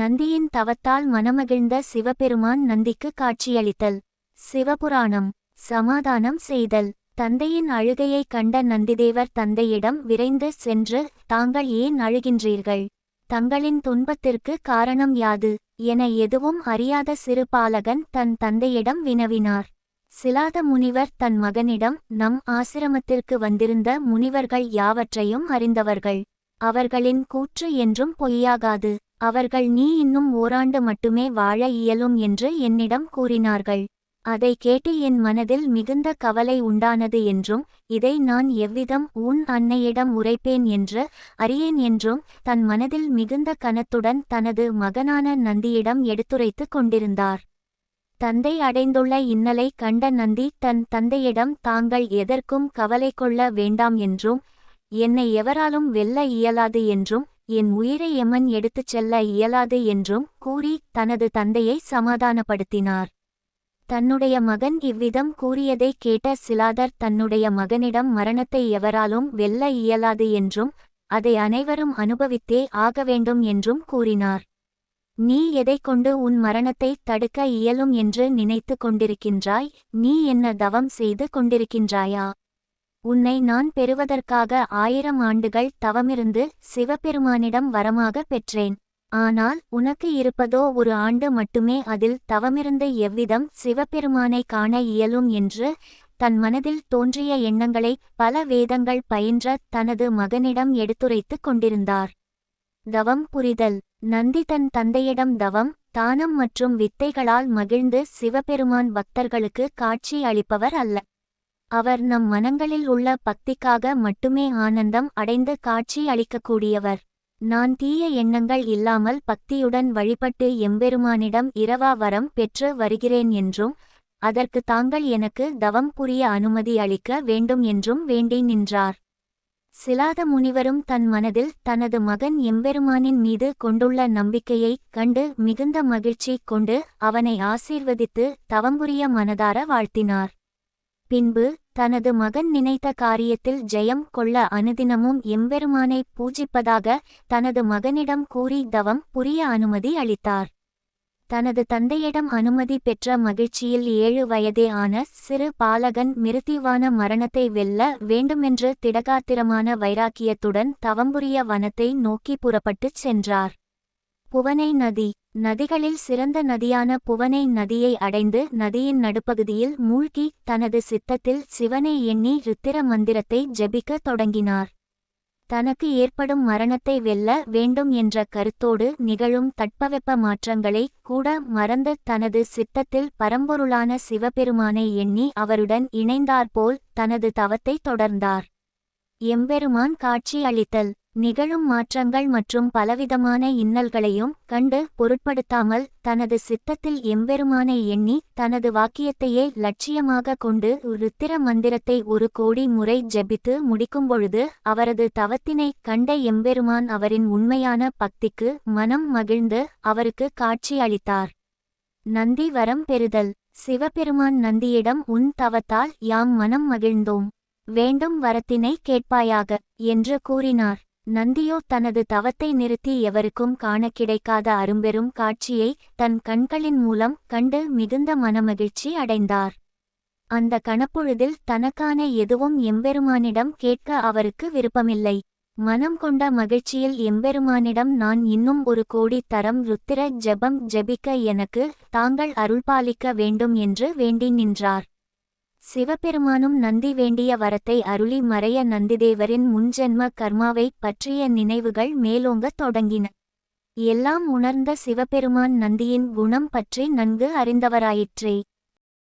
நந்தியின் தவத்தால் மனமகிழ்ந்த சிவபெருமான் நந்திக்கு காட்சியளித்தல். சிவபுராணம். சமாதானம் செய்தல். தந்தையின் அழுகையைக் கண்ட நந்திதேவர் தந்தையிடம் விரைந்து சென்று தாங்கள் ஏன் அழுகின்றீர்கள்? தங்களின் துன்பத்திற்கு காரணம் யாது என எதுவும் அறியாத சிறு பாலகன் தன் தந்தையிடம் வினவினார். சிலாத முனிவர் தன் மகனிடம் நம் ஆசிரமத்திற்கு வந்திருந்த முனிவர்கள் யாவற்றையும் அறிந்தவர்கள். அவர்களின் கூற்று என்றும் பொய்யாகாது. அவர்கள் நீ இன்னும் ஓராண்டு மட்டுமே வாழ இயலும் என்று என்னிடம் கூறினார்கள். அதை கேட்டு என் மனதில் மிகுந்த கவலை உண்டானது என்றும் இதை நான் எவ்விதம் உன் அன்னையிடம் உரைப்பேன் என்று அறியேன் என்றும் தன் மனதில் மிகுந்த கனத்துடன் தனது மகனான நந்தியிடம் எடுத்துரைத்துக் கொண்டிருந்தார். தந்தை அடைந்துள்ள இன்னலை கண்ட நந்தி தன் தந்தையிடம் தாங்கள் எதற்கும் கவலை கொள்ள வேண்டாம் என்றும் என்னை எவராலும் வெல்ல இயலாது என்றும் என் உயிரை எமன் எடுத்துச் செல்ல இயலாது என்றும் கூறி தனது தந்தையை சமாதானப்படுத்தினார். தன்னுடைய மகன் இவ்விதம் கூறியதைக் கேட்ட சிலாதர் தன்னுடைய மகனிடம் மரணத்தை எவராலும் வெல்ல இயலாது என்றும் அதை அனைவரும் அனுபவித்தே ஆக வேண்டும் என்றும் கூறினார். நீ எதைக் கொண்டு உன் மரணத்தை தடுக்க இயலும் என்று நினைத்து கொண்டிருக்கின்றாய் நீ என்ன தவம் செய்து கொண்டிருக்கின்றாயா? உன்னை நான் பெறுவதற்காக ஆயிரம் ஆண்டுகள் தவமிருந்து சிவபெருமானிடம் வரமாக பெற்றேன். ஆனால் உனக்கு இருப்பதோ ஒரு ஆண்டு மட்டுமே அதில் தவமிருந்து எவ்விதம் சிவபெருமானை காண இயலும் என்று தன் மனதில் தோன்றிய எண்ணங்களை பல வேதங்கள் பயின்ற தனது மகனிடம் எடுத்துரைத்துக் கொண்டிருந்தார். தவம் புரிதல். நந்தி தன் தந்தையிடம் தவம் தானம் மற்றும் வித்தைகளால் மகிழ்ந்து சிவபெருமான் பக்தர்களுக்கு காட்சி அளிப்பவர் அல்ல. அவர் நம் மனங்களில் உள்ள பக்திக்காக மட்டுமே ஆனந்தம் அடைந்து காட்சி அளிக்கக்கூடியவர். நான் தீய எண்ணங்கள் இல்லாமல் பக்தியுடன் வழிபட்டு எம்பெருமானிடம் இரவா வரம் பெற்று வருகிறேன் என்றும் அதற்கு தாங்கள் எனக்கு தவம் புரிய அனுமதி அளிக்க வேண்டும் என்றும் வேண்டி நின்றார். சிலாத முனிவரும் தன் மனதில் தனது மகன் எம்பெருமானின் மீது கொண்டுள்ள நம்பிக்கையைக் கண்டு மிகுந்த மகிழ்ச்சி கொண்டு அவனை ஆசீர்வதித்து தவம்புரிய மனதார வாழ்த்தினார். பின்பு தனது மகன் நினைத்த காரியத்தில் ஜெயம் கொள்ள அனுதினமும் எம்பெருமானை பூஜிப்பதாக தனது மகனிடம் கூறி தவம் புரிய அனுமதி அளித்தார். தனது தந்தையிடம் அனுமதி பெற்ற மகிழ்ச்சியில் ஏழு வயதே ஆன சிறு பாலகன் மிருத்திவான மரணத்தை வெல்ல வேண்டுமென்று திடகாத்திரமான வைராக்கியத்துடன் தவம்புரிய வனத்தை நோக்கி புறப்பட்டுச் சென்றார். புவனை நதி நதிகளில் சிறந்த நதியான புவனை நதியை அடைந்து நதியின் நடுப்பகுதியில் மூழ்கி தனது சித்தத்தில் சிவனை எண்ணி ருத்திர மந்திரத்தை ஜபிக்க தொடங்கினார். தனக்கு ஏற்படும் மரணத்தை வெல்ல வேண்டும் என்ற கருத்தோடு நிகழும் தட்பவெப்ப மாற்றங்களை கூட மறந்து தனது சித்தத்தில் பரம்பொருளான சிவபெருமானை எண்ணி அவருடன் இணைந்தாற்போல் தனது தவத்தை தொடர்ந்தார். எம்பெருமான் காட்சி அளித்தல் நிகழும் மாற்றங்கள் மற்றும் பலவிதமான இன்னல்களையும் கண்டு பொருட்படுத்தாமல் தனது சித்தத்தில் எம்பெருமானை எண்ணி தனது வாக்கியத்தையே லட்சியமாக கொண்டு ருத்திர மந்திரத்தை ஒரு கோடி முறை ஜெபித்து முடிக்கும்பொழுது அவரது தவத்தினை கண்ட எம்பெருமான் அவரின் உண்மையான பக்திக்கு மனம் மகிழ்ந்து அவருக்கு காட்சி அளித்தார். நந்தி வரம் பெறுதல். சிவபெருமான் நந்தியிடம் உன் தவத்தால் யாம் மனம் மகிழ்ந்தோம். வேண்டும் வரத்தினை கேட்பாயாக என்று கூறினார். நந்தியோ தனது தவத்தை நிறுத்தி எவருக்கும் காண கிடைக்காத அரும்பெரும் காட்சியை தன் கண்களின் மூலம் கண்டு மிகுந்த மனமகிழ்ச்சி அடைந்தார். அந்த கணப்பொழுதில் தனக்கான எதுவும் எம்பெருமானிடம் கேட்க அவருக்கு விருப்பமில்லை. மனம் கொண்ட மகிழ்ச்சியில் எம்பெருமானிடம் நான் இன்னும் ஒரு கோடி தரம் ருத்திர ஜெபம் ஜெபிக்க எனக்கு தாங்கள் அருள்பாலிக்க வேண்டும் என்று வேண்டி நின்றார். சிவபெருமானும் நந்தி வேண்டிய வரத்தை அருளி மறைய நந்திதேவரின் முன்ஜென்ம கர்மாவை பற்றிய நினைவுகள் மேலோங்கத் தொடங்கின. எல்லாம் உணர்ந்த சிவபெருமான் நந்தியின் குணம் பற்றி நன்கு அறிந்தவராயிற்றே.